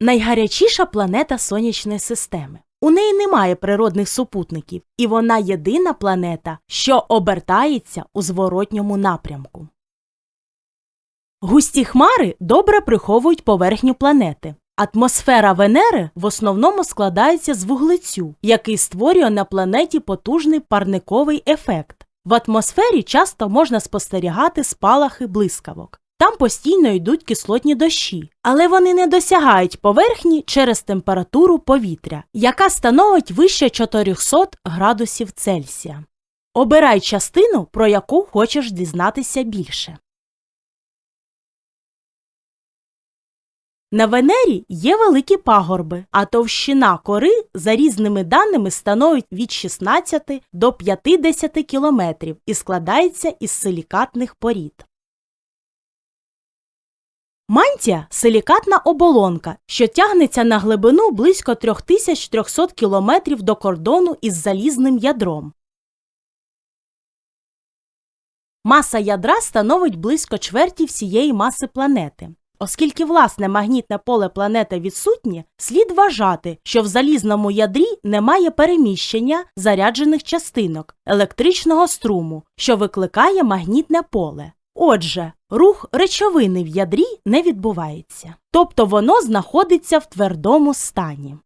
найгарячіша планета сонячної системи. У неї немає природних супутників, і вона єдина планета, що обертається у зворотньому напрямку. Густі хмари добре приховують поверхню планети. Атмосфера Венери в основному складається з вуглецю, який створює на планеті потужний парниковий ефект. В атмосфері часто можна спостерігати спалахи блискавок. Там постійно йдуть кислотні дощі, але вони не досягають поверхні через температуру повітря, яка становить вище 400 градусів Цельсія. Обирай частину, про яку хочеш дізнатися більше. На Венері є великі пагорби, а товщина кори за різними даними становить від 16 до 50 кілометрів і складається із силікатних порід. Мантія силікатна оболонка, що тягнеться на глибину близько 3300 кілометрів до кордону із залізним ядром. Маса ядра становить близько чверті всієї маси планети. Оскільки власне магнітне поле планети відсутнє, слід вважати, що в залізному ядрі немає переміщення заряджених частинок електричного струму, що викликає магнітне поле. Отже, рух речовини в ядрі не відбувається, тобто воно знаходиться в твердому стані.